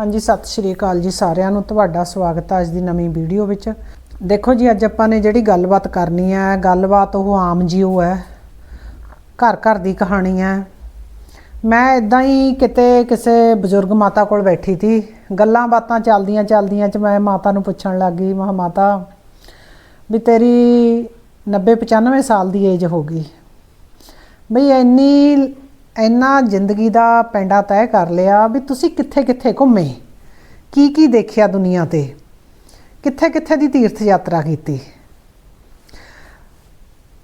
ਹਾਂਜੀ, ਸਤਿ ਸ਼੍ਰੀ ਅਕਾਲ ਜੀ ਸਾਰਿਆਂ ਨੂੰ। ਤੁਹਾਡਾ ਸਵਾਗਤ ਹੈ ਅੱਜ ਦੀ ਨਵੀਂ ਵੀਡੀਓ ਵਿੱਚ। ਦੇਖੋ ਜੀ, ਅੱਜ ਆਪਾਂ ਨੇ ਜਿਹੜੀ ਗੱਲਬਾਤ ਕਰਨੀ ਹੈ, ਗੱਲਬਾਤ ਉਹ ਆਮ ਜਿਉ ਹੈ। ਘਰ ਘਰ ਦੀ ਕਹਾਣੀ ਹੈ। ਮੈਂ ਇਦਾਂ ਹੀ ਕਿਤੇ ਕਿਸੇ ਬਜ਼ੁਰਗ ਮਾਤਾ ਕੋਲ ਬੈਠੀ ਸੀ। ਗੱਲਾਂ ਬਾਤਾਂ ਚੱਲਦੀਆਂ ਚੱਲਦੀਆਂ ਚ ਮੈਂ ਮਾਤਾ ਨੂੰ ਪੁੱਛਣ ਲੱਗ ਗਈ, ਮਹਾ ਮਾਤਾ, ਵੀ ਤੇਰੀ 90 95 ਸਾਲ ਦੀ ਏਜ ਹੋ ਗਈ। ਬਈ ਇੰਨੀ ਇੰਨਾ ਜ਼ਿੰਦਗੀ ਦਾ ਪੈਂਡਾ ਤੈਅ ਕਰ ਲਿਆ ਵੀ ਤੁਸੀਂ ਕਿੱਥੇ ਕਿੱਥੇ ਘੁੰਮੇ? ਕੀ ਕੀ ਦੇਖਿਆ ਦੁਨੀਆ ਤੇ? ਕਿੱਥੇ ਕਿੱਥੇ ਦੀ ਤੀਰਥ ਯਾਤਰਾ ਕੀਤੀ?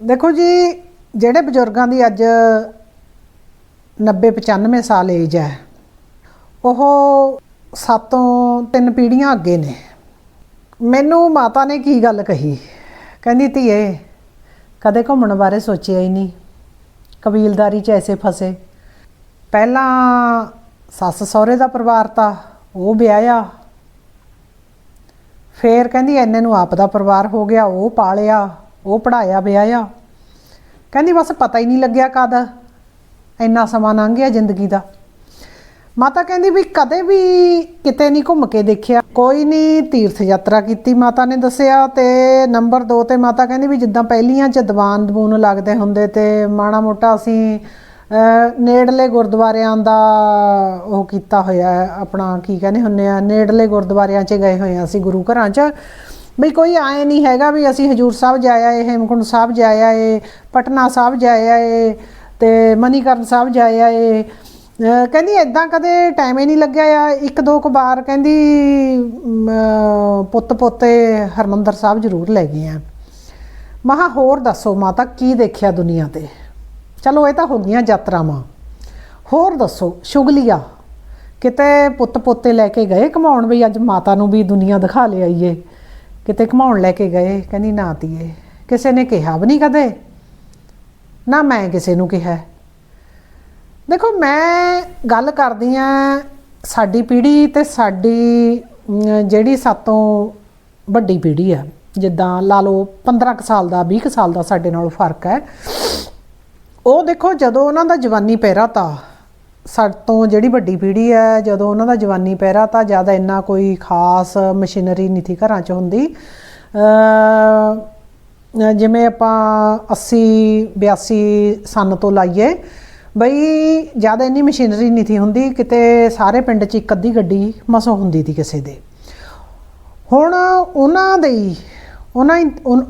ਦੇਖੋ ਜੀ, ਜਿਹੜੇ ਬਜ਼ੁਰਗਾਂ ਦੀ ਅੱਜ 90 95 ਸਾਲ ਏਜ ਹੈ, ਉਹ ਸਾਤੋਂ ਤਿੰਨ ਪੀੜ੍ਹੀਆਂ ਅੱਗੇ ਨੇ। ਮੈਨੂੰ ਮਾਤਾ ਨੇ ਕੀ ਗੱਲ ਕਹੀ? ਕਹਿੰਦੀ, ਧੀਏ, ਕਦੇ ਘੁੰਮਣ ਬਾਰੇ ਸੋਚਿਆ ਹੀ ਨਹੀਂ। ਕਬੀਲਦਾਰੀ 'ਚ ਐਸੇ ਫਸੇ। ਪਹਿਲਾਂ ਸੱਸ ਸਹੁਰੇ ਦਾ ਪਰਿਵਾਰ ਤਾਂ ਉਹ ਵਿਆਹਿਆ। ਫੇਰ ਕਹਿੰਦੀ ਐਨੇ ਨੂੰ ਆਪ ਦਾ ਪਰਿਵਾਰ ਹੋ ਗਿਆ, ਉਹ ਪਾਲਿਆ, ਉਹ ਪੜਾਇਆ ਵਿਆਹਿਆ। ਕਹਿੰਦੀ ਬਸ ਪਤਾ ਹੀ ਨਹੀਂ ਲੱਗਿਆ ਕਦ ਇੰਨਾ ਸਮਾਂ ਲੰਘ ਗਿਆ ਜ਼ਿੰਦਗੀ ਦਾ। ਮਾਤਾ ਕਹਿੰਦੀ ਵੀ ਕਦੇ ਵੀ ਕਿਤੇ ਨਹੀਂ ਘੁੰਮ ਕੇ ਦੇਖਿਆ। ਕੋਈ ਨਹੀਂ ਤੀਰਥ ਯਾਤਰਾ ਕੀਤੀ ਮਾਤਾ ਨੇ ਦੱਸਿਆ ਤੇ ਨੰਬਰ 2 ਤੇ ਮਾਤਾ ਕਹਿੰਦੀ ਵੀ ਜਿੱਦਾਂ ਪਹਿਲੀਆਂ ਚ ਦੀਵਾਨ ਦਬੂਨ ਲੱਗਦੇ ਹੁੰਦੇ ਤੇ ਮਾੜਾ ਮੋਟਾ ਅਸੀਂ ਨੇੜਲੇ ਗੁਰਦੁਆਰਿਆਂ ਦਾ ਉਹ ਕੀਤਾ ਹੋਇਆ ਆਪਣਾ ਕੀ ਕਹਿੰਦੇ ਹੁੰਨੇ ਆ, ਨੇੜਲੇ ਗੁਰਦੁਆਰਿਆਂ 'ਚ ਗਏ ਹੋਏ ਆ ਅਸੀਂ ਗੁਰੂ ਘਰਾਂ 'ਚ। ਬਈ ਕੋਈ ਆਏ ਨਹੀਂ ਹੈਗਾ ਵੀ ਅਸੀਂ ਹਜੂਰ ਸਾਹਿਬ ਜਾਇਆ ਏ ਹੇਮਕੁੰਟ ਸਾਹਿਬ ਜਾਇਆ ਏ ਪਟਨਾ ਸਾਹਿਬ ਜਾਇਆ ਏ ਤੇ ਮਨੀਕਰਨ ਸਾਹਿਬ ਜਾਇਆ ਏ ਕਹਿੰਦੀ ਐਦਾਂ ਕਦੇ ਟਾਈਮ ਹੀ ਨਹੀਂ ਲੱਗਿਆ ਆ। ਇੱਕ ਦੋ ਕੁ ਵਾਰ ਕਹਿੰਦੀ ਪੁੱਤ ਪੋਤੇ ਹਰਮੰਦਰ ਸਾਹਿਬ ਜ਼ਰੂਰ ਲੈ ਗਏ ਆ ਮਹਾ ਹੋਰ ਦੱਸੋ ਮਾਤਾ, ਕੀ ਦੇਖਿਆ ਦੁਨੀਆ ਤੇ? ਚਲੋ ਇਹ ਤਾਂ ਹੋ ਗਈਆਂ ਯਾਤਰਾਵਾਂ। ਹੋਰ ਦੱਸੋ, ਸ਼ੁਗਲੀਆ, ਕਿਤੇ ਪੁੱਤ ਪੋਤੇ ਲੈ ਕੇ ਗਏ ਕਮਾਉਣ ਵੀ ਅੱਜ ਮਾਤਾ ਨੂੰ ਵੀ ਦੁਨੀਆ ਦਿਖਾ ਲਿਆਈਏ ਕਿਤੇ ਘਮਾਉਣ ਲੈ ਕੇ ਗਏ, ਕਹਿੰਦੀ ਨਾ ਤੀਏ ਕਿਸੇ ਨੇ ਕਿਹਾ ਵੀ ਨਹੀਂ ਕਦੇ? ਨਾ ਮੈਂ ਕਿਸੇ ਨੂੰ ਕਿਹਾ। ਦੇਖੋ ਮੈਂ ਗੱਲ ਕਰਦੀ ਆ ਸਾਡੀ ਪੀੜ੍ਹੀ ਤੇ ਸਾਡੀ ਅਮ, ਜਿਹੜੀ ਸਾਤੋਂ ਵੱਡੀ ਪੀੜ੍ਹੀ ਆ ਜਿੱਦਾਂ ਲਾ ਲਓ 15 ਕੁ ਸਾਲ ਦਾ 20 ਕੁ ਸਾਲ ਦਾ ਸਾਡੇ ਨਾਲੋਂ ਫ਼ਰਕ ਹੈ। ਉਹ ਦੇਖੋ ਜਦੋਂ ਉਹਨਾਂ ਦਾ ਜਵਾਨੀ ਪਹਿਰਾ ਤਾ ਸਾਡੇ ਤੋਂ ਜਿਹੜੀ ਵੱਡੀ ਪੀੜ੍ਹੀ ਹੈ ਜਦੋਂ ਉਹਨਾਂ ਦਾ ਜਵਾਨੀ ਪਹਿਰਾ ਤਾਂ ਜ਼ਿਆਦਾ ਇੰਨਾ ਕੋਈ ਖਾਸ ਮਸ਼ੀਨਰੀ ਨਹੀਂ ਥੀ ਘਰਾਂ 'ਚ ਹੁੰਦੀ। ਜਿਵੇਂ ਆਪਾਂ 80 82 ਸਨ ਤੋਂ ਲਾਈਏ ਬਈ ਜ਼ਿਆਦਾ ਇੰਨੀ ਮਸ਼ੀਨਰੀ ਨਹੀਂ ਥੀ ਹੁੰਦੀ, ਕਿਤੇ ਸਾਰੇ ਪਿੰਡ 'ਚ ਇੱਕ ਅੱਧੀ ਗੱਡੀ ਮਸੋਂ ਹੁੰਦੀ ਸੀ ਕਿਸੇ ਦੇ। ਹੁਣ ਉਹਨਾਂ ਦੇ ਹੀ, ਉਹਨਾਂ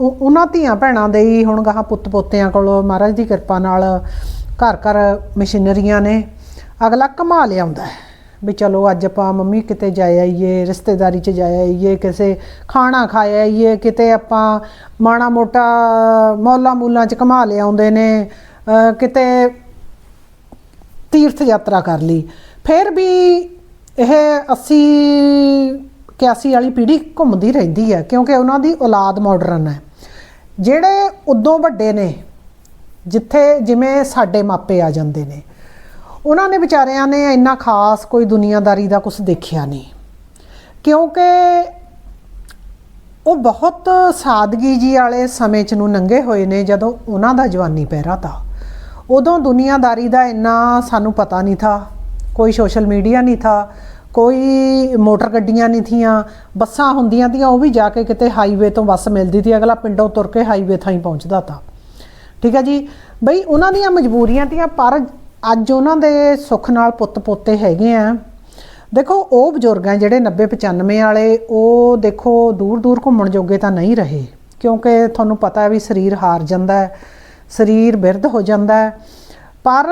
ਉਹਨਾਂ ਧੀਆਂ ਭੈਣਾਂ ਦੇ ਹੀ ਹੁਣ ਗਾਹ ਪੁੱਤ ਪੋਤਿਆਂ ਕੋਲ ਮਹਾਰਾਜ ਦੀ ਕਿਰਪਾ ਨਾਲ ਘਰ ਘਰ ਮਸ਼ੀਨਰੀਆਂ ਨੇ, ਅਗਲਾ ਕਮਾ ਲਿਆਉਂਦਾ ਹੈ। ਵੀ ਚਲੋ ਅੱਜ ਆਪਾਂ ਮੰਮੀ ਕਿਤੇ ਜਾ ਆਈਏ, ਰਿਸ਼ਤੇਦਾਰੀ 'ਚ ਜਾ ਆਈਏ, ਕਿਸੇ ਖਾਣਾ ਖਾ ਆਈਏ, ਕਿਤੇ ਆਪਾਂ ਮਾਣਾ ਮੋਟਾ ਮੌਲਾ ਮੂਲਾਂ 'ਚ ਕਮਾ ਲਿਆਉਂਦੇ ਨੇ ਕਿਤੇ ਤੀਰਥ ਯਾਤਰਾ ਕਰ ਲਈ। ਫਿਰ ਵੀ ਇਹ 80 81 ਵਾਲੀ ਪੀੜ੍ਹੀ ਘੁੰਮਦੀ ਰਹਿੰਦੀ ਹੈ, ਕਿਉਂਕਿ ਉਹਨਾਂ ਦੀ ਔਲਾਦ ਮਾਡਰਨ ਹੈ। ਜਿਹੜੇ ਉਦੋਂ ਵੱਡੇ ਨੇ, ਜਿੱਥੇ ਜਿਵੇਂ ਸਾਡੇ ਮਾਪੇ ਆ ਜਾਂਦੇ ਨੇ, ਉਹਨਾਂ ਨੇ ਵਿਚਾਰਿਆਂ ਨੇ ਇੰਨਾ ਖਾਸ ਕੋਈ ਦੁਨੀਆਦਾਰੀ ਦਾ ਕੁਝ ਦੇਖਿਆ ਨਹੀਂ। ਕਿਉਂਕਿ ਉਹ ਬਹੁਤ ਸਾਦਗੀ ਜੀ ਵਾਲੇ ਸਮੇਂ ਚ ਨੂੰ ਨੰਗੇ ਹੋਏ ਨੇ, ਜਦੋਂ ਉਹਨਾਂ ਦਾ ਜਵਾਨੀ ਪਹਿਰਾ ਤਾ। ਉਦੋਂ ਦੁਨੀਆਦਾਰੀ ਦਾ ਇੰਨਾ ਸਾਨੂੰ ਪਤਾ ਨਹੀਂ ਥਾ, ਕੋਈ ਸੋਸ਼ਲ ਮੀਡੀਆ ਨਹੀਂ ਥਾ, ਕੋਈ ਮੋਟਰ ਗੱਡੀਆਂ ਨਹੀਂ ਥੀਆਂ, ਬੱਸਾਂ ਹੁੰਦੀਆਂ ਤੀਆਂ, ਉਹ ਵੀ ਜਾ ਕੇ ਕਿਤੇ ਹਾਈਵੇ ਤੋਂ ਬੱਸ ਮਿਲਦੀ ਤੀ ਅਗਲਾ ਪਿੰਡੋਂ ਤੁਰ ਕੇ ਹਾਈਵੇ ਥਾਂ ਹੀ ਪਹੁੰਚਦਾ ਤਾ। ਠੀਕ ਹੈ ਜੀ? ਬਈ ਉਹਨਾਂ ਦੀਆਂ ਮਜਬੂਰੀਆਂ ਤੀਆਂ, ਪਰ ਅੱਜ ਉਹਨਾਂ ਦੇ ਸੁੱਖ ਨਾਲ ਪੁੱਤ ਪੋਤੇ ਹੈਗੇ ਆ। ਦੇਖੋ, ਉਹ ਬਜ਼ੁਰਗ ਆ ਜਿਹੜੇ 90 95 ਵਾਲੇ, ਉਹ ਦੇਖੋ ਦੂਰ ਦੂਰ ਘੁੰਮਣ ਜੋਗੇ ਤਾਂ ਨਹੀਂ ਰਹੇ, ਕਿਉਂਕਿ ਤੁਹਾਨੂੰ ਪਤਾ ਹੈ ਵੀ ਸਰੀਰ ਹਾਰ ਜਾਂਦਾ ਹੈ। ਸਰੀਰ ਬਿਰਧ ਹੋ ਜਾਂਦਾ ਹੈ। ਪਰ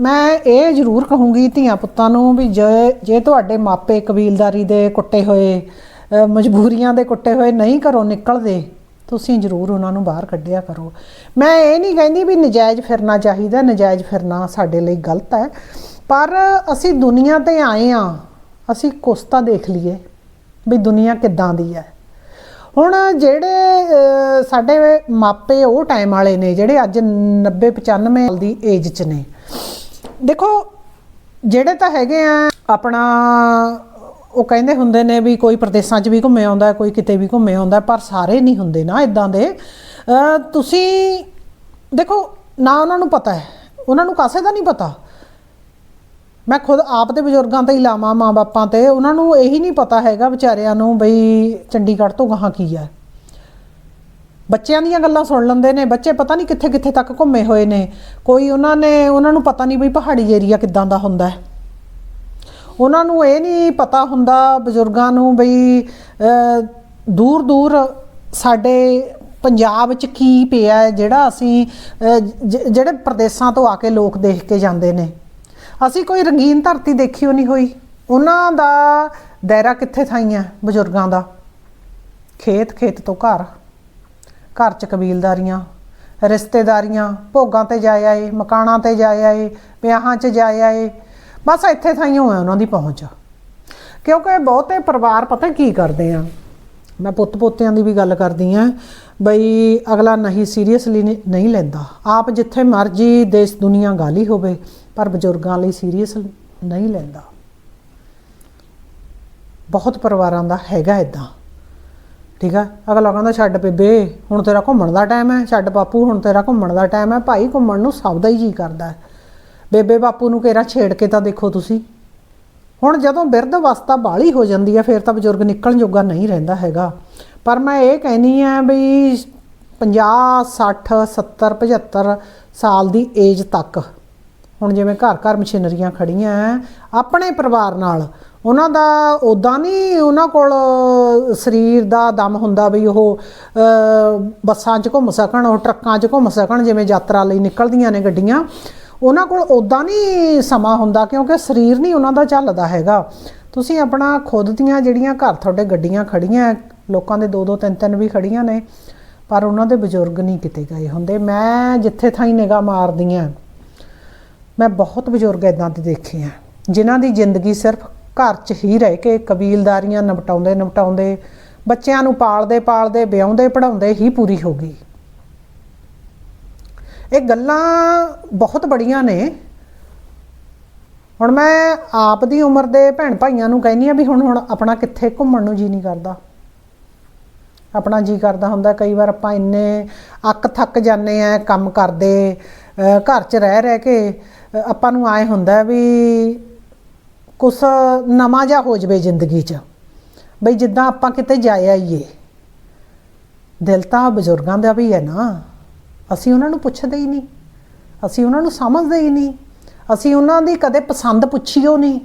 ਮੈਂ ਇਹ ਜ਼ਰੂਰ ਕਹੂੰਗੀ ਧੀਆਂ ਪੁੱਤਾਂ ਨੂੰ ਵੀ ਜੇ ਜੇ ਤੁਹਾਡੇ ਮਾਪੇ ਕਬੀਲਦਾਰੀ ਦੇ ਕੁੱਟੇ ਹੋਏ ਮਜਬੂਰੀਆਂ ਦੇ ਕੁੱਟੇ ਹੋਏ ਨਹੀਂ ਘਰੋਂ ਨਿਕਲਦੇ, ਤੁਸੀਂ ਜ਼ਰੂਰ ਉਹਨਾਂ ਨੂੰ ਬਾਹਰ ਕੱਢਿਆ ਕਰੋ। ਮੈਂ ਇਹ ਨਹੀਂ ਕਹਿੰਦੀ ਵੀ ਨਜਾਇਜ਼ ਫਿਰਨਾ ਚਾਹੀਦਾ, ਨਜਾਇਜ਼ ਫਿਰਨਾ ਸਾਡੇ ਲਈ ਗਲਤ ਹੈ। ਪਰ ਅਸੀਂ ਦੁਨੀਆ ਤੇ ਆਏ ਆ ਅਸੀਂ ਕੁਛ ਤਾਂ ਦੇਖ ਲਈਏ ਵੀ ਦੁਨੀਆ ਕਿੱਦਾਂ ਦੀ ਹੈ। ਹੁਣ ਜਿਹੜੇ ਸਾਡੇ ਮਾਪੇ ਉਹ ਟਾਈਮ ਵਾਲੇ ਨੇ, ਜਿਹੜੇ ਅੱਜ 90 95 ਸਾਲ ਦੀ ਏਜ 'ਚ ਨੇ। ਦੇਖੋ, ਜਿਹੜੇ ਤਾਂ ਹੈਗੇ ਆ, ਆਪਣਾ ਉਹ ਕਹਿੰਦੇ ਹੁੰਦੇ ਨੇ ਵੀ ਕੋਈ ਪ੍ਰਦੇਸ਼ਾਂ 'ਚ ਵੀ ਘੁੰਮੇ ਆਉਂਦਾ, ਕੋਈ ਕਿਤੇ ਵੀ ਘੁੰਮੇ ਆਉਂਦਾ, ਪਰ ਸਾਰੇ ਨਹੀਂ ਹੁੰਦੇ ਨਾ ਇਦਾਂ ਦੇ। ਤੁਸੀਂ ਦੇਖੋ, ਨਾ ਉਹਨਾਂ ਨੂੰ ਪਤਾ ਹੈ। ਉਹਨਾਂ ਨੂੰ ਕਾਸੇ ਦਾ ਨਹੀਂ ਪਤਾ। ਮੈਂ ਖੁਦ ਆਪ ਦੇ ਬਜ਼ੁਰਗਾਂ ਤੇ ਹੀ ਲਾਵਾਂ ਮਾਂ ਬਾਪਾਂ ਤੇ, ਉਹਨਾਂ ਨੂੰ ਇਹੀ ਨਹੀਂ ਪਤਾ ਹੈਗਾ ਵਿਚਾਰਿਆਂ ਨੂੰ ਬਈ ਚੰਡੀਗੜ੍ਹ ਤੋਂ ਗਾਹਾਂ ਕੀ ਹੈ। ਬੱਚਿਆਂ ਦੀਆਂ ਗੱਲਾਂ ਸੁਣ ਲੈਂਦੇ ਨੇ, ਬੱਚੇ ਪਤਾ ਨਹੀਂ ਕਿੱਥੇ ਕਿੱਥੇ ਤੱਕ ਘੁੰਮੇ ਹੋਏ ਨੇ। ਕੋਈ ਉਹਨਾਂ ਨੇ, ਉਹਨਾਂ ਨੂੰ ਪਤਾ ਨਹੀਂ ਬਈ ਪਹਾੜੀ ਏਰੀਆ ਕਿੱਦਾਂ ਦਾ ਹੁੰਦਾ ਹੈ। ਉਹਨਾਂ ਨੂੰ ਇਹ ਨਹੀਂ ਪਤਾ ਹੁੰਦਾ ਬਜ਼ੁਰਗਾਂ ਨੂੰ ਬਈ ਦੂਰ ਦੂਰ ਸਾਡੇ ਪੰਜਾਬ 'ਚ ਕੀ ਪਿਆ ਜਿਹੜਾ ਅਸੀਂ ਜ- ਜਿਹੜੇ ਪ੍ਰਦੇਸ਼ਾਂ ਤੋਂ ਆ ਕੇ ਲੋਕ ਦੇਖ ਕੇ ਜਾਂਦੇ ਨੇ। ਅਸੀਂ ਕੋਈ ਰੰਗੀਨ ਧਰਤੀ ਦੇਖੀ ਹੋ ਨਹੀਂ ਹੋਈ। ਉਹਨਾਂ ਦਾ ਦਾਇਰਾ ਕਿੱਥੇ ਥਾਈਆਂ ਬਜ਼ੁਰਗਾਂ ਦਾ? ਖੇਤ ਖੇਤ ਤੋਂ ਘਰ। ਘਰ 'ਚ ਕਬੀਲਦਾਰੀਆਂ, ਰਿਸ਼ਤੇਦਾਰੀਆਂ, ਭੋਗਾਂ ਤੇ ਜਾਇਆ ਏ ਮਕਾਨਾਂ ਤੇ ਜਾਇਆ ਏ ਵਿਆਹਾਂ 'ਚ ਜਾਇਆ ਆਏ। ਬਸ ਇੱਥੇ ਥਾਈਓ ਹੋਇਆ ਉਹਨਾਂ ਦੀ ਪਹੁੰਚ। ਕਿਉਂਕਿ ਬਹੁਤੇ ਪਰਿਵਾਰ ਪਤਾ ਕੀ ਕਰਦੇ ਆ? ਮੈਂ ਪੁੱਤ ਪੋਤਿਆਂ ਦੀ ਵੀ ਗੱਲ ਕਰਦੀ ਆ। ਬਈ ਅਗਲਾ ਨਹੀਂ ਸੀਰੀਅਸਲੀ ਨਹੀਂ ਲੈਂਦਾ। ਆਪ ਜਿੱਥੇ ਮਰਜ਼ੀ ਦੇਸ਼ ਦੁਨੀਆ ਗਾਲੀ ਹੋਵੇ, ਪਰ ਬਜ਼ੁਰਗਾਂ ਲਈ ਸੀਰੀਅਸ ਨਹੀਂ ਲੈਂਦਾ। ਬਹੁਤ ਪਰਿਵਾਰਾਂ ਦਾ ਹੈਗਾ ਇਦਾਂ ਠੀਕ ਆ? ਅਗਲਾ ਕਹਿੰਦਾ, ਛੱਡ ਬੇਬੇ, ਹੁਣ ਤੇਰਾ ਘੁੰਮਣ ਦਾ ਟਾਈਮ ਹੈ। ਛੱਡ ਬਾਪੂ, ਹੁਣ ਤੇਰਾ ਘੁੰਮਣ ਦਾ ਟਾਈਮ ਹੈ। ਭਾਈ ਘੁੰਮਣ ਨੂੰ ਸਭ ਦਾ ਹੀ ਜੀ ਕਰਦਾ ਬੇਬੇ ਬਾਪੂ ਨੂੰ ਕਿਹੜਾ ਛੇੜ ਕੇ ਤਾਂ ਦੇਖੋ ਤੁਸੀਂ। ਹੁਣ ਜਦੋਂ ਬਿਰਧ ਅਵਸਥਾ ਬਾਲੀ ਹੋ ਜਾਂਦੀ ਹੈ ਫਿਰ ਤਾਂ ਬਜ਼ੁਰਗ ਨਿਕਲਣ ਜੋਗਾ ਨਹੀਂ ਰਹਿੰਦਾ ਹੈਗਾ। ਪਰ ਮੈਂ ਇਹ ਕਹਿਨੀ ਆ ਵੀ 50 60 70 75 ਸਾਲ ਦੀ ਏਜ ਤੱਕ ਹੁਣ ਜਿਵੇਂ ਘਰ ਘਰ ਮਸ਼ੀਨਰੀਆਂ ਖੜੀਆਂ ਐ, ਆਪਣੇ ਪਰਿਵਾਰ ਨਾਲ ਉਹਨਾਂ ਦਾ ਉਦਾਂ ਨਹੀਂ ਉਹਨਾਂ ਕੋਲ ਸਰੀਰ ਦਾ ਦਮ ਹੁੰਦਾ ਵੀ ਉਹ ਬੱਸਾਂ 'ਚ ਘੁੰਮ ਸਕਣ ਉਹ ਟਰੱਕਾਂ 'ਚ ਘੁੰਮ ਸਕਣ ਜਿਵੇਂ ਯਾਤਰਾ ਲਈ ਨਿਕਲਦੀਆਂ ਨੇ ਗੱਡੀਆਂ ਉਹਨਾਂ ਕੋਲ ਉਦਾਂ ਨਹੀਂ ਸਮਾਂ ਹੁੰਦਾ ਕਿਉਂਕਿ ਸਰੀਰ ਨਹੀਂ ਉਹਨਾਂ ਦਾ ਚੱਲਦਾ ਹੈਗਾ। ਤੁਸੀਂ ਆਪਣਾ ਖੁਦ ਦੀਆਂ ਜਿਹੜੀਆਂ ਘਰ ਤੁਹਾਡੇ ਗੱਡੀਆਂ ਖੜੀਆਂ, ਲੋਕਾਂ ਦੇ ਦੋ ਦੋ ਤਿੰਨ ਤਿੰਨ ਵੀ ਖੜੀਆਂ ਨੇ, ਪਰ ਉਹਨਾਂ ਦੇ ਬਜ਼ੁਰਗ ਨਹੀਂ ਕਿਤੇ ਗਏ ਹੁੰਦੇ। ਮੈਂ ਜਿੱਥੇ ਥਾਈ ਨਿਗਾਹ ਮਾਰਦੀ ਆਂ, ਮੈਂ ਬਹੁਤ ਬਜ਼ੁਰਗ ਇਦਾਂ ਦੇ ਦੇਖੇ ਆ, ਜਿਨ੍ਹਾਂ ਦੀ ਜ਼ਿੰਦਗੀ ਸਿਰਫ ਘਰ 'ਚ ਹੀ ਰਹਿ ਕੇ ਕਬੀਲਦਾਰੀਆਂ ਨਿਪਟਾਉਂਦੇ ਨਿਪਟਾਉਂਦੇ ਬੱਚਿਆਂ ਨੂੰ ਪਾਲਦੇ ਪਾਲਦੇ ਵਿਆਹੁੰਦੇ ਪੜਾਉਂਦੇ ਹੀ ਪੂਰੀ ਹੋ ਗਈ। ਇਹ ਗੱਲਾਂ ਬਹੁਤ ਬੜੀਆਂ ਨੇ। ਹੁਣ ਮੈਂ ਆਪ ਦੀ ਉਮਰ ਦੇ ਭੈਣ ਭਾਈਆਂ ਨੂੰ ਕਹਿੰਦੀ ਆ ਵੀ ਹੁਣ ਹੁਣ ਆਪਣਾ ਕਿੱਥੇ ਘੁੰਮਣ ਨੂੰ ਜੀ ਨਹੀਂ ਕਰਦਾ। ਆਪਣਾ ਜੀ ਕਰਦਾ ਹੁੰਦਾ। ਕਈ ਵਾਰ ਆਪਾਂ ਇੰਨੇ ਅੱਕ ਥੱਕ ਜਾਂਦੇ ਆ, ਕੰਮ ਕਰਦੇ ਘਰ 'ਚ ਰਹਿ ਰਹਿ ਕੇ ਆਪਾਂ ਨੂੰ ਆਏ ਹੁੰਦਾ ਵੀ ਕੁਛ ਨਵਾਂ ਜਿਹਾ ਹੋ ਜਵੇ ਜ਼ਿੰਦਗੀ 'ਚ। ਬਈ ਜਿੱਦਾਂ ਆਪਾਂ ਕਿਤੇ ਜਾਇਆ ਆਈਏ ਦਿਲ ਤਾਂ ਬਜ਼ੁਰਗਾਂ ਦਾ ਵੀ ਹੈ ਨਾ। ਅਸੀਂ ਉਹਨਾਂ ਨੂੰ ਪੁੱਛਦੇ ਹੀ ਨਹੀਂ। ਅਸੀਂ ਉਹਨਾਂ ਨੂੰ ਸਮਝਦੇ ਹੀ ਨਹੀਂ। ਅਸੀਂ ਉਹਨਾਂ ਦੀ ਕਦੇ ਪਸੰਦ ਪੁੱਛੀਓ ਨਹੀਂ।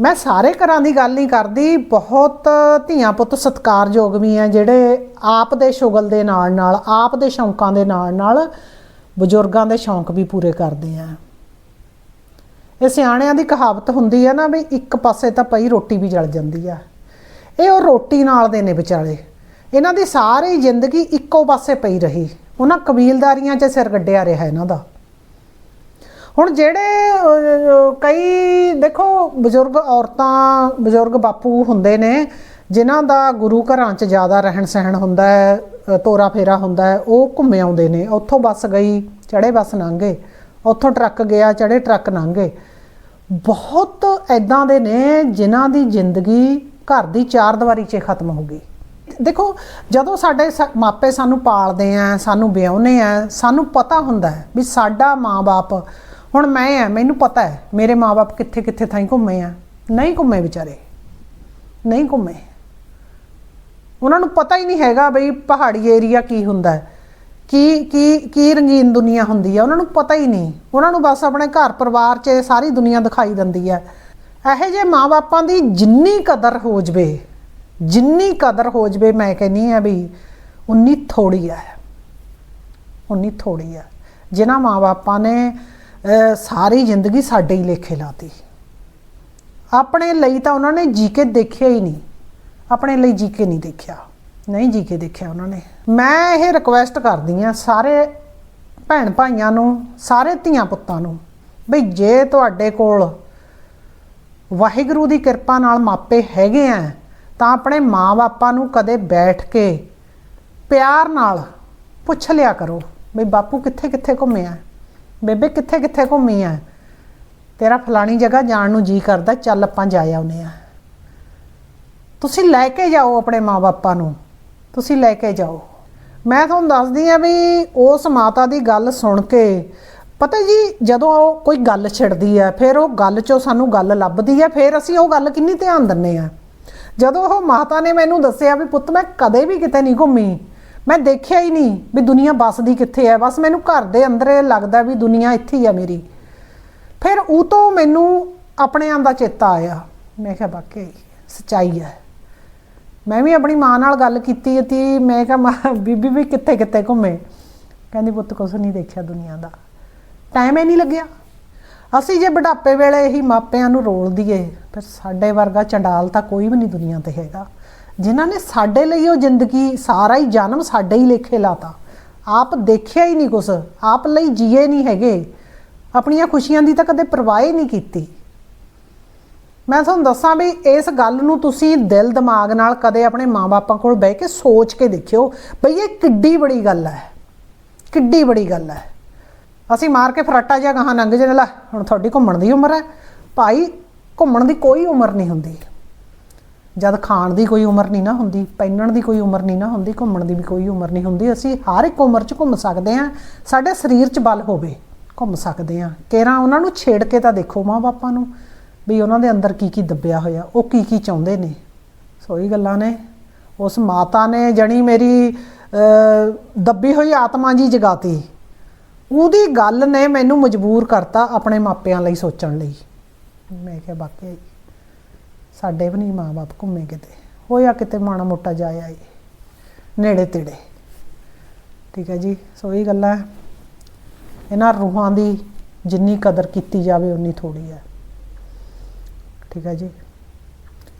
ਮੈਂ ਸਾਰੇ ਘਰਾਂ ਦੀ ਗੱਲ ਨਹੀਂ ਕਰਦੀ, ਬਹੁਤ ਧੀਆਂ ਪੁੱਤ ਸਤਿਕਾਰਯੋਗ ਵੀ ਆ ਜਿਹੜੇ ਆਪ ਦੇ ਸ਼ੁਗਲ ਦੇ ਨਾਲ ਨਾਲ, ਆਪ ਦੇ ਸ਼ੌਂਕਾਂ ਦੇ ਨਾਲ ਨਾਲ ਬਜ਼ੁਰਗਾਂ ਦੇ ਸ਼ੌਂਕ ਵੀ ਪੂਰੇ ਕਰਦੇ ਆ ਇਹ ਸਿਆਣਿਆਂ ਦੀ ਕਹਾਵਤ ਹੁੰਦੀ ਹੈ ਨਾ ਵੀ ਇੱਕ ਪਾਸੇ ਤਾਂ ਪਈ ਰੋਟੀ ਵੀ ਜਲ ਜਾਂਦੀ ਆ ਇਹ ਉਹ ਰੋਟੀ ਨਾਲ ਦੇ ਨੇ ਵਿਚਾਲੇ। ਇਹਨਾਂ ਦੀ ਸਾਰੀ ਜ਼ਿੰਦਗੀ ਇੱਕੋ ਪਾਸੇ ਪਈ ਰਹੀ। ਉਹਨਾਂ ਕਬੀਲਦਾਰੀਆਂ 'ਚ ਸਿਰ ਗੱਡਿਆ ਰਿਹਾ ਇਹਨਾਂ ਦਾ। ਹੁਣ ਜਿਹੜੇ ਕਈ, ਦੇਖੋ, ਬਜ਼ੁਰਗ ਔਰਤਾਂ, ਬਜ਼ੁਰਗ ਬਾਪੂ ਹੁੰਦੇ ਨੇ, ਜਿਨ੍ਹਾਂ ਦਾ ਗੁਰੂ ਘਰਾਂ 'ਚ ਜ਼ਿਆਦਾ ਰਹਿਣ ਸਹਿਣ ਹੁੰਦਾ ਹੈ ਤੋਰਾ ਫੇਰਾ ਹੁੰਦਾ ਹੈ, ਉਹ ਘੁੰਮੇ ਆਉਂਦੇ ਨੇ। ਉੱਥੋਂ ਬੱਸ ਗਈ ਚੜੇ ਬੱਸ ਲੰਘੇ। ਉੱਥੋਂ ਟਰੱਕ ਗਿਆ ਚੜੇ ਟਰੱਕ ਲੰਘੇ। ਬਹੁਤ ਐਦਾਂ ਦੇ ਨੇ ਜਿਨ੍ਹਾਂ ਦੀ ਜ਼ਿੰਦਗੀ ਘਰ ਦੀ ਚਾਰ ਦੀਵਾਰੀ 'ਚ ਖਤਮ ਹੋ ਗਈ। ਦੇਖੋ, ਜਦੋਂ ਸਾਡੇ ਸ- ਮਾਪੇ ਸਾਨੂੰ ਪਾਲਦੇ ਆ, ਸਾਨੂੰ ਵਿਆਹੁੰਦੇ ਆ, ਸਾਨੂੰ ਪਤਾ ਹੁੰਦਾ ਹੈ ਵੀ ਸਾਡਾ ਮਾਂ-ਬਾਪ, ਹੁਣ ਮੈਂ ਆ, ਮੈਨੂੰ ਪਤਾ ਹੈ, ਮੇਰੇ ਮਾਂ-ਬਾਪ ਕਿੱਥੇ ਕਿੱਥੇ ਥਾਈ ਘੁੰਮੇ ਆ। ਨਹੀਂ ਘੁੰਮੇ ਵਿਚਾਰੇ। ਨਹੀਂ ਘੁੰਮੇ। ਉਹਨਾਂ ਨੂੰ ਪਤਾ ਹੀ ਨਹੀਂ ਹੈਗਾ ਬਈ ਪਹਾੜੀ ਏਰੀਆ ਕੀ ਹੁੰਦਾ ਹੈ। ਕੀ ਕੀ ਕੀ ਰੰਗੀਨ ਦੁਨੀਆ ਹੁੰਦੀ ਹੈ ਉਹਨਾਂ ਨੂੰ ਪਤਾ ਹੀ ਨਹੀਂ। ਉਹਨਾਂ ਨੂੰ ਬਸ ਆਪਣੇ ਘਰ ਪਰਿਵਾਰ 'ਚ ਸਾਰੀ ਦੁਨੀਆ ਦਿਖਾਈ ਦਿੰਦੀ ਹੈ ਇਹੋ ਜਿਹੇ ਮਾਂ-ਬਾਪਾਂ ਦੀ ਜਿੰਨੀ ਕਦਰ ਹੋ ਜਵੇ ਜਿੰਨੀ ਕਦਰ ਹੋ ਜਵੇ, ਮੈਂ ਕਹਿੰਨੀ ਆ ਵੀ ਉਨੀ ਥੋੜੀ ਹੈ ਉਨੀ ਥੋੜੀ ਹੈ ਜਿਨ੍ਹਾਂ ਮਾਂ-ਬਾਪਾਂ ਨੇ ਸਾਰੀ ਜ਼ਿੰਦਗੀ ਸਾਡੇ ਹੀ ਲੇਖੇ ਲਾਤੀ। ਆਪਣੇ ਲਈ ਤਾਂ ਉਹਨਾਂ ਨੇ ਜੀ ਕੇ ਦੇਖਿਆ ਹੀ ਨਹੀਂ। ਆਪਣੇ ਲਈ ਜੀ ਕੇ ਨਹੀਂ ਦੇਖਿਆ। ਨਹੀਂ ਜੀ ਕੇ ਦੇਖਿਆ ਉਹਨਾਂ ਨੇ। ਮੈਂ ਇਹ ਰਿਕੁਐਸਟ ਕਰਦੀ ਆ ਸਾਰੇ ਭੈਣ ਭਾਈਆਂ ਨੂੰ, ਸਾਰੇ ਧੀਆਂ ਪੁੱਤਾਂ ਨੂੰ, ਬਈ ਜੇ ਤੁਹਾਡੇ ਕੋਲ ਵਾਹਿਗੁਰੂ ਦੀ ਕਿਰਪਾ ਨਾਲ ਮਾਪੇ ਹੈਗੇ ਆ ਤਾਂ ਆਪਣੇ ਮਾਂ-ਬਾਪਾਂ ਨੂੰ ਕਦੇ ਬੈਠ ਕੇ ਪਿਆਰ ਨਾਲ ਪੁੱਛ ਲਿਆ ਕਰੋ ਵੀ ਬਾਪੂ ਕਿੱਥੇ ਕਿੱਥੇ ਘੁੰਮਿਆ ਬੇਬੇ ਕਿੱਥੇ ਕਿੱਥੇ ਘੁੰਮੀ ਆ? ਤੇਰਾ ਫਲਾਣੀ ਜਗ੍ਹਾ ਜਾਣ ਨੂੰ ਜੀ ਕਰਦਾ, ਚੱਲ ਆਪਾਂ ਜਾ ਆਉਨੇ ਆ। ਤੁਸੀਂ ਲੈ ਕੇ ਜਾਓ ਆਪਣੇ ਮਾਪੇ ਨੂੰ। ਤੁਸੀਂ ਲੈ ਕੇ ਜਾਓ। ਮੈਂ ਤੁਹਾਨੂੰ ਦੱਸਦੀ ਆ ਵੀ ਉਸ ਮਾਤਾ ਦੀ ਗੱਲ ਸੁਣ ਕੇ ਪਤਾ ਜੀ, ਜਦੋਂ ਉਹ ਕੋਈ ਗੱਲ ਛਿੜਦੀ ਹੈ ਫਿਰ ਉਹ ਗੱਲ 'ਚੋਂ ਸਾਨੂੰ ਗੱਲ ਲੱਭਦੀ ਹੈ ਫਿਰ ਅਸੀਂ ਉਹ ਗੱਲ ਕਿੰਨੀ ਧਿਆਨ ਦਿੰਨੇ ਆ। ਜਦੋਂ ਉਹ ਮਾਤਾ ਨੇ ਮੈਨੂੰ ਦੱਸਿਆ ਵੀ ਪੁੱਤ ਮੈਂ ਕਦੇ ਵੀ ਕਿਤੇ ਨਹੀਂ ਘੁੰਮੀ, ਮੈਂ ਦੇਖਿਆ ਹੀ ਨਹੀਂ ਵੀ ਦੁਨੀਆ ਵੱਸਦੀ ਕਿੱਥੇ ਹੈ, ਬਸ ਮੈਨੂੰ ਘਰ ਦੇ ਅੰਦਰ ਲੱਗਦਾ ਵੀ ਦੁਨੀਆ ਇੱਥੇ ਹੀ ਆ ਮੇਰੀ। ਫਿਰ ਉਹ ਤੋਂ ਮੈਨੂੰ ਆਪਣਿਆਂ ਦਾ ਚੇਤਾ ਆਇਆ। ਮੈਂ ਕਿਹਾ, ਵਾਕਈ, ਸੱਚਾਈ ਹੈ। ਮੈਂ ਵੀ ਆਪਣੀ ਮਾਂ ਨਾਲ ਗੱਲ ਕੀਤੀ ਤੇ ਮੈਂ ਕਿਹਾ, ਮਾਂ, ਬੀਬੀ ਵੀ ਕਿੱਥੇ ਕਿੱਥੇ ਘੁੰਮੇ? ਕਹਿੰਦੀ, ਪੁੱਤ, ਕੁਛ ਨਹੀਂ ਦੇਖਿਆ ਦੁਨੀਆ ਦਾ। ਟਾਈਮ ਹੀ ਨਹੀਂ ਲੱਗਿਆ। ਅਸੀਂ ਜੇ ਬੁਢਾਪੇ ਵੇਲੇ ਹੀ ਮਾਪਿਆਂ ਨੂੰ ਰੋਲ ਦਈਏ, ਫਿਰ ਸਾਡੇ ਵਰਗਾ ਚੰਡਾਲ ਤਾਂ ਕੋਈ ਵੀ ਨਹੀਂ ਦੁਨੀਆ ਤੇ ਹੈਗਾ। ਜਿਨ੍ਹਾਂ ਨੇ ਸਾਡੇ ਲਈ ਉਹ ਜ਼ਿੰਦਗੀ, ਸਾਰਾ ਹੀ ਜਨਮ ਸਾਡੇ ਹੀ ਲੇਖੇ ਲਾਤਾ। ਆਪ ਦੇਖਿਆ ਹੀ ਨਹੀਂ ਕੁਛ, ਆਪ ਲਈ ਜੀਏ ਨਹੀਂ ਹੈਗੇ। ਆਪਣੀਆਂ ਖੁਸ਼ੀਆਂ ਦੀ ਤਾਂ ਕਦੇ ਪਰਵਾਹ ਹੀ ਨਹੀਂ ਕੀਤੀ। ਮੈਂ ਤੁਹਾਨੂੰ ਦੱਸਾਂ ਵੀ ਇਸ ਗੱਲ ਨੂੰ ਤੁਸੀਂ ਦਿਲ ਦਿਮਾਗ ਨਾਲ ਕਦੇ ਆਪਣੇ ਮਾਪੇ ਕੋਲ ਬਹਿ ਕੇ ਸੋਚ ਕੇ ਦੇਖਿਓ, ਬਈ ਇਹ ਕਿੱਡੀ ਬੜੀ ਗੱਲ ਹੈ। ਕਿੱਡੀ ਬੜੀ ਗੱਲ ਹੈ। ਅਸੀਂ ਮਾਰ ਕੇ ਫਰਾਟਾ ਜਿਹਾ ਗਾਹਾਂ ਲੰਘ ਜਨੇ ਲੈ, ਹੁਣ ਤੁਹਾਡੀ ਘੁੰਮਣ ਦੀ ਉਮਰ ਹੈ। ਭਾਈ, ਘੁੰਮਣ ਦੀ ਕੋਈ ਉਮਰ ਨਹੀਂ ਹੁੰਦੀ। ਜਦ ਖਾਣ ਦੀ ਕੋਈ ਉਮਰ ਨਹੀਂ ਨਾ ਹੁੰਦੀ, ਪਹਿਨਣ ਦੀ ਕੋਈ ਉਮਰ ਨਹੀਂ ਨਾ ਹੁੰਦੀ, ਘੁੰਮਣ ਦੀ ਵੀ ਕੋਈ ਉਮਰ ਨਹੀਂ ਹੁੰਦੀ, ਅਸੀਂ ਹਰ ਇੱਕ ਉਮਰ 'ਚ ਘੁੰਮ ਸਕਦੇ ਹਾਂ। ਸਾਡੇ ਸਰੀਰ 'ਚ ਬਲ ਹੋਵੇ, ਘੁੰਮ ਸਕਦੇ ਹਾਂ। ਕੇਰਾਂ ਉਹਨਾਂ ਨੂੰ ਛੇੜ ਕੇ ਤਾਂ ਦੇਖੋ ਮਾਂ ਬਾਪਾਂ ਨੂੰ ਵੀ ਉਹਨਾਂ ਦੇ ਅੰਦਰ ਕੀ ਕੀ ਦੱਬਿਆ ਹੋਇਆ, ਉਹ ਕੀ ਕੀ ਚਾਹੁੰਦੇ ਨੇ। ਸੋ ਇਹ ਗੱਲਾਂ ਨੇ। ਉਸ ਮਾਤਾ ਨੇ ਜਣੀ ਮੇਰੀ ਦੱਬੀ ਹੋਈ ਆਤਮਾ ਜੀ ਜਗਾਤੀ। ਉਹਦੀ ਗੱਲ ਨੇ ਮੈਨੂੰ ਮਜਬੂਰ ਕਰਤਾ ਆਪਣੇ ਮਾਪਿਆਂ ਲਈ ਸੋਚਣ ਲਈ। ਮੈਂ ਕਿਹਾ ਬਾਕੀ ਸਾਡੇ ਵੀ ਨਹੀਂ ਮਾਂ-ਬਾਪ ਘੁੰਮੇ ਕਿਤੇ। ਹੋਇਆ ਕਿਤੇ ਮਾਣਾ ਮੋਟਾ ਜਾਇਆ ਏ ਨੇੜੇ ਤੇੜੇ। ਠੀਕ ਹੈ ਜੀ, ਸੋ ਇਹ ਗੱਲਾਂ ਇਹਨਾਂ ਰੂਹਾਂ ਦੀ ਜਿੰਨੀ ਕਦਰ ਕੀਤੀ ਜਾਵੇ, ਉਨੀ ਥੋੜੀ ਹੈ। ਠੀਕ ਹੈ ਜੀ।